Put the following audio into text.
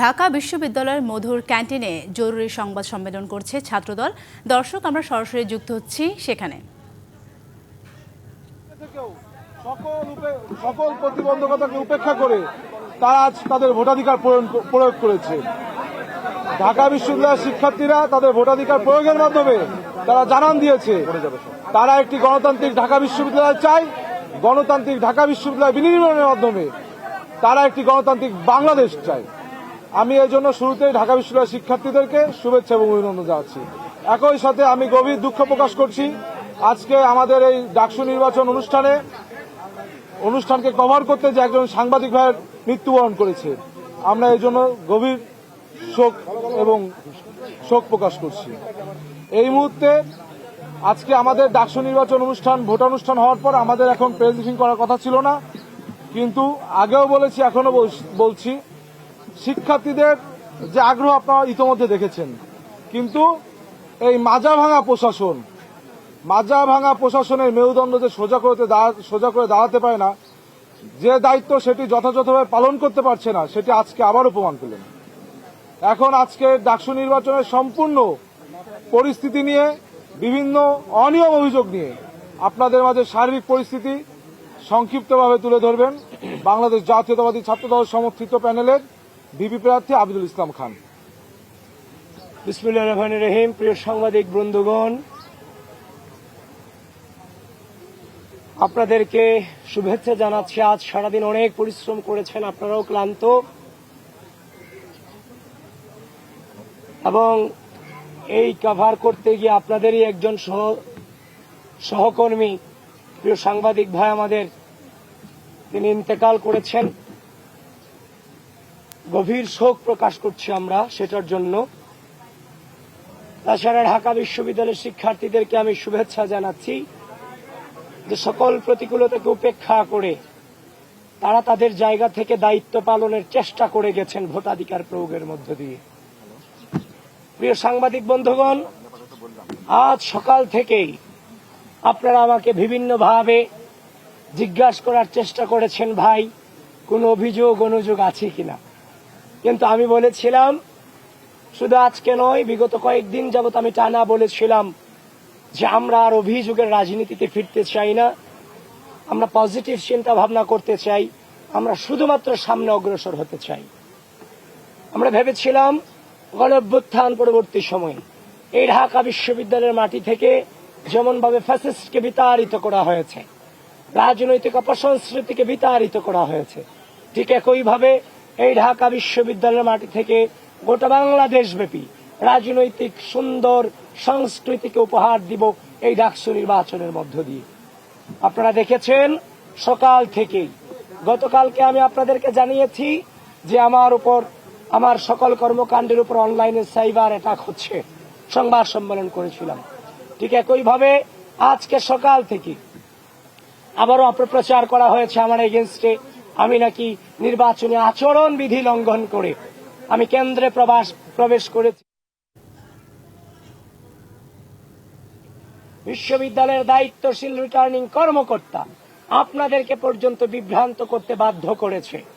ঢাকা বিশ্ববিদ্যালয়ের মধুর ক্যান্টিনে জরুরি সংবাদ সম্মেলন করছে ছাত্রদল। দর্শক, আমরা সরাসরি যুক্ত হচ্ছি সেখানে। সকল প্রতিবন্ধকতাকে উপেক্ষা করে তারা আজ তাদের ভোটাধিকার প্রয়োগ করেছে। ঢাকা বিশ্ববিদ্যালয়ের শিক্ষার্থীরা তাদের ভোটাধিকার প্রয়োগের মাধ্যমে তারা জানান দিয়েছে, তারা একটি গণতান্ত্রিক ঢাকা বিশ্ববিদ্যালয় চায়। গণতান্ত্রিক ঢাকা বিশ্ববিদ্যালয় বিনির্মাণের মাধ্যমে তারা একটি গণতান্ত্রিক বাংলাদেশ চায়। আমি এই জন্য শুরুতেই ঢাকা বিশ্ববিদ্যালয়ের শিক্ষার্থীদেরকে শুভেচ্ছা এবং অভিনন্দন জানাচ্ছি। একই সাথে আমি গভীর দুঃখ প্রকাশ করছি। আজকে আমাদের এই ডাকসু নির্বাচন অনুষ্ঠানে, অনুষ্ঠানকে কভার করতে যে একজন সাংবাদিক ভাইয়ের মৃত্যুবরণ করেছে, আমরা এই জন্য গভীর শোক এবং শোক প্রকাশ করছি। এই মুহূর্তে আজকে আমাদের ডাকসু নির্বাচন অনুষ্ঠান, ভোটানুষ্ঠান হওয়ার পর আমাদের এখন প্রেস ব্রিফিং করার কথা ছিল না। কিন্তু আগেও বলেছি এখনও বল- বলছি শিক্ষার্থীদের যে আগ্রহ আপনারা ইতোমধ্যে দেখেছেন। কিন্তু এই মাজা ভাঙা প্রশাসন মাজা ভাঙা প্রশাসনের মেরুদণ্ড যে সোজা করতে সোজা করে দাঁড়াতে পারে না, যে দায়িত্ব সেটি যথাযথভাবে পালন করতে পারছে না, সেটি আজকে আবারও প্রমাণ পেলেন এখন আজকে ডাকসু নির্বাচনের সম্পূর্ণ পরিস্থিতি নিয়ে, বিভিন্ন অনিয়ম অভিযোগ নিয়ে আপনাদের মাঝে শারীরিক পরিস্থিতি সংক্ষিপ্তভাবে তুলে ধরবেন। বাংলাদেশ জাতীয়তাবাদী ছাত্রদল সমর্থিত প্যানেলের ভিপি প্রার্থী আবিদুল ইসলাম খান। বিসমুল্লাহ রহমান রহিম, প্রিয় সাংবাদিক বন্ধুগণ, আপনাদেরকে শুভেচ্ছা জানাচ্ছি। আজ সারাদিন অনেক পরিশ্রম করেছেন, আপনারাও ক্লান্ত। এবং এই কভার করতে গিয়ে আপনাদেরই একজন সহ, সহকর্মী, প্রিয় সাংবাদিক ভাই আমাদের, তিনি ইন্তেকাল করেছেন। গভীর শোক প্রকাশ করছি আমরা সেটার জন্য। তাছাড়া ঢাকা বিশ্ববিদ্যালয়ের শিক্ষার্থীদেরকে আমি শুভেচ্ছা জানাচ্ছি যে সকল প্রতিকূলতাকে উপেক্ষা করে তারা তাদের জায়গা থেকে দায়িত্ব পালনের চেষ্টা করে গেছেন ভোটাধিকার প্রয়োগের মধ্য দিয়ে। প্রিয় সাংবাদিক বন্ধুগণ, আজ সকাল থেকেই আপনারা আমাকে বিভিন্নভাবে জিজ্ঞাসা করার চেষ্টা করেছেন, ভাই, কোনো অভিযোগ, অনুযোগ আছে কিনা? কিন্তু আমি বলেছিলাম, শুধু আজকে নয়, বিগত কয়েকদিন যাবত আমি টানা বলেছিলাম যে আমরা আর অভিযোগের রাজনীতিতে ফিরতে চাই না। আমরা পজিটিভ চিন্তা ভাবনা করতে চাই। আমরা শুধুমাত্র সামনে অগ্রসর হতে চাই। আমরা ভেবেছিলাম গণ অভ্যুত্থান পরবর্তী সময়ে এই ঢাকা বিশ্ববিদ্যালয়ের মাটি থেকে যেমনভাবে ফ্যাসিস্টকে বিতাড়িত করা হয়েছে, রাজনৈতিক অপসংস্কৃতিকে বিতাড়িত করা হয়েছে, ঠিক একইভাবে এই ঢাকা বিশ্ববিদ্যালয়ের মাটি থেকে গোটা বাংলাদেশ ব্যাপী রাজনৈতিক, সুন্দর, সংস্কৃতিকে উপহার দিব এই ডাকসু নির্বাচনের মধ্য দিয়ে। আপনারা দেখেছেন, সকাল থেকেই, গতকালকে আমি আপনাদেরকে জানিয়েছি যে আমার উপর, আমার সকল কর্মকাণ্ডের উপর অনলাইনে সাইবার অ্যাটাক হচ্ছে। সংবাদ সম্মেলন করেছিলাম। ঠিক একইভাবে আজকে সকাল থেকে আবারও অপপ্রচার করা হয়েছে আমার এগেনস্টে আমি নাকি নির্বাচনী আচরণ বিধি লঙ্ঘন করে, আমি কেন্দ্রে প্রবাস, প্রবেশ করেছি। বিশ্ববিদ্যালয়ের দায়িত্বশীল রিটার্নিং কর্মকর্তা আপনাদেরকে পর্যন্ত বিভ্রান্ত করতে বাধ্য করেছে।